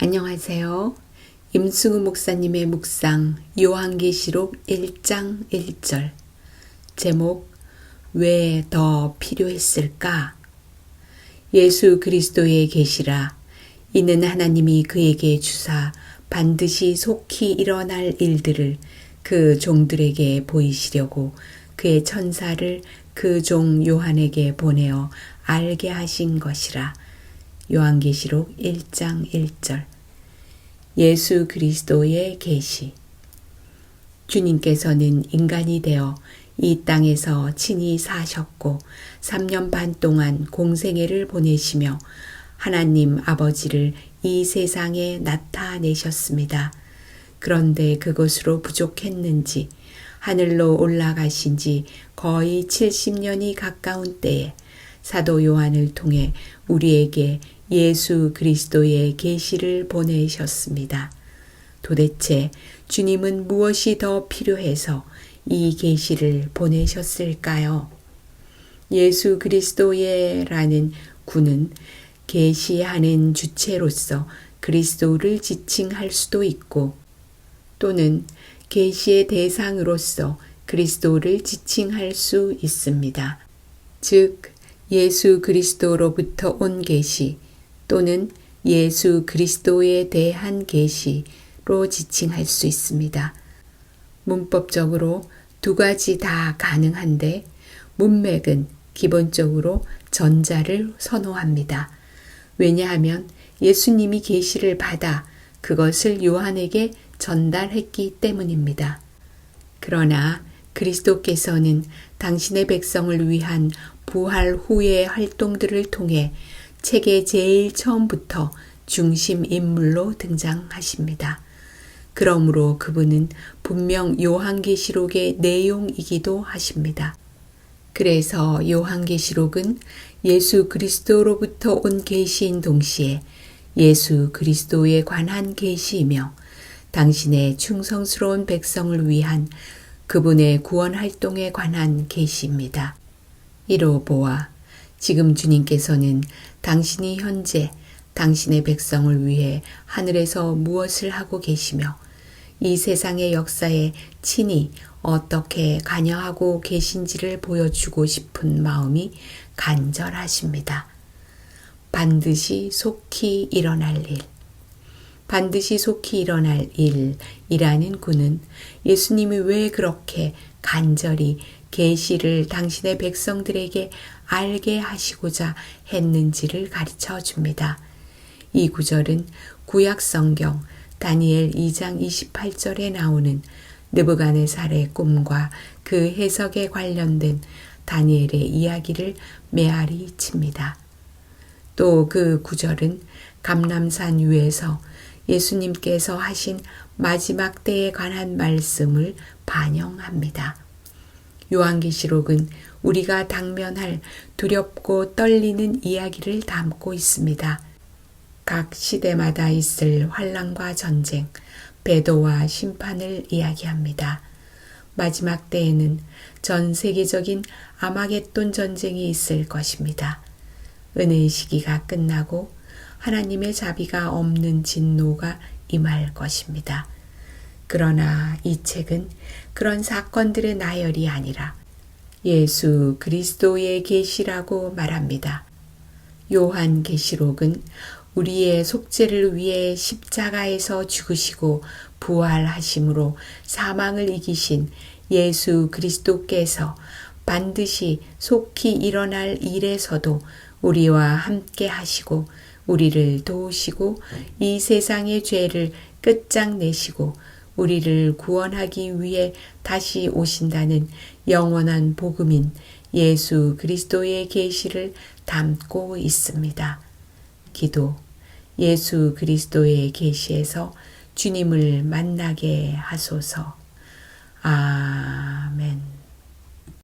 안녕하세요. 임승우 목사님의 묵상 요한계시록 1장 1절 제목 왜 더 필요했을까? 예수 그리스도의 계시라 이는 하나님이 그에게 주사 반드시 속히 일어날 일들을 그 종들에게 보이시려고 그의 천사를 그 종 요한에게 보내어 알게 하신 것이라. 요한계시록 1장 1절 예수 그리스도의 계시 주님께서는 인간이 되어 이 땅에서 친히 사셨고 3년 반 동안 공생애를 보내시며 하나님 아버지를 이 세상에 나타내셨습니다. 그런데 그것으로 부족했는지 하늘로 올라가신 지 거의 70년이 가까운 때에 사도 요한을 통해 우리에게 예수 그리스도의 계시를 보내셨습니다. 도대체 주님은 무엇이 더 필요해서 이 계시를 보내셨을까요? 예수 그리스도의라는 구는 계시하는 주체로서 그리스도를 지칭할 수도 있고 또는 계시의 대상으로서 그리스도를 지칭할 수 있습니다. 즉 예수 그리스도로부터 온 계시 또는 예수 그리스도에 대한 계시로 지칭할 수 있습니다. 문법적으로 두 가지 다 가능한데 문맥은 기본적으로 전자를 선호합니다. 왜냐하면 예수님이 계시를 받아 그것을 요한에게 전달했기 때문입니다. 그러나 그리스도께서는 당신의 백성을 위한 부활 후의 활동들을 통해 책의 제일 처음부터 중심 인물로 등장하십니다. 그러므로 그분은 분명 요한계시록의 내용이기도 하십니다. 그래서 요한계시록은 예수 그리스도로부터 온 계시인 동시에 예수 그리스도에 관한 계시이며 당신의 충성스러운 백성을 위한 그분의 구원 활동에 관한 계시입니다. 이로 보아 지금 주님께서는 당신이 현재 당신의 백성을 위해 하늘에서 무엇을 하고 계시며 이 세상의 역사에 친히 어떻게 관여하고 계신지를 보여주고 싶은 마음이 간절하십니다. 반드시 속히 일어날 일. 반드시 속히 일어날 일이라는 구는 예수님이 왜 그렇게 간절히 계시를 당신의 백성들에게 알게 하시고자 했는지를 가르쳐 줍니다. 이 구절은 구약 성경 다니엘 2장 28절에 나오는 느부갓네살의 꿈과 그 해석에 관련된 다니엘의 이야기를 메아리 칩니다. 또 그 구절은 감람산 위에서 예수님께서 하신 마지막 때에 관한 말씀을 반영합니다. 요한계시록은 우리가 당면할 두렵고 떨리는 이야기를 담고 있습니다. 각 시대마다 있을 환란과 전쟁, 배도와 심판을 이야기합니다. 마지막 때에는 전 세계적인 아마겟돈 전쟁이 있을 것입니다. 은혜의 시기가 끝나고 하나님의 자비가 없는 진노가 임할 것입니다. 그러나 이 책은 그런 사건들의 나열이 아니라 예수 그리스도의 계시라고 말합니다. 요한 계시록은 우리의 속죄를 위해 십자가에서 죽으시고 부활하심으로 사망을 이기신 예수 그리스도께서 반드시 속히 일어날 일에서도 우리와 함께 하시고 우리를 도우시고 이 세상의 죄를 끝장내시고 우리를 구원하기 위해 다시 오신다는 영원한 복음인 예수 그리스도의 계시를 담고 있습니다. 기도 예수 그리스도의 계시에서 주님을 만나게 하소서. 아멘.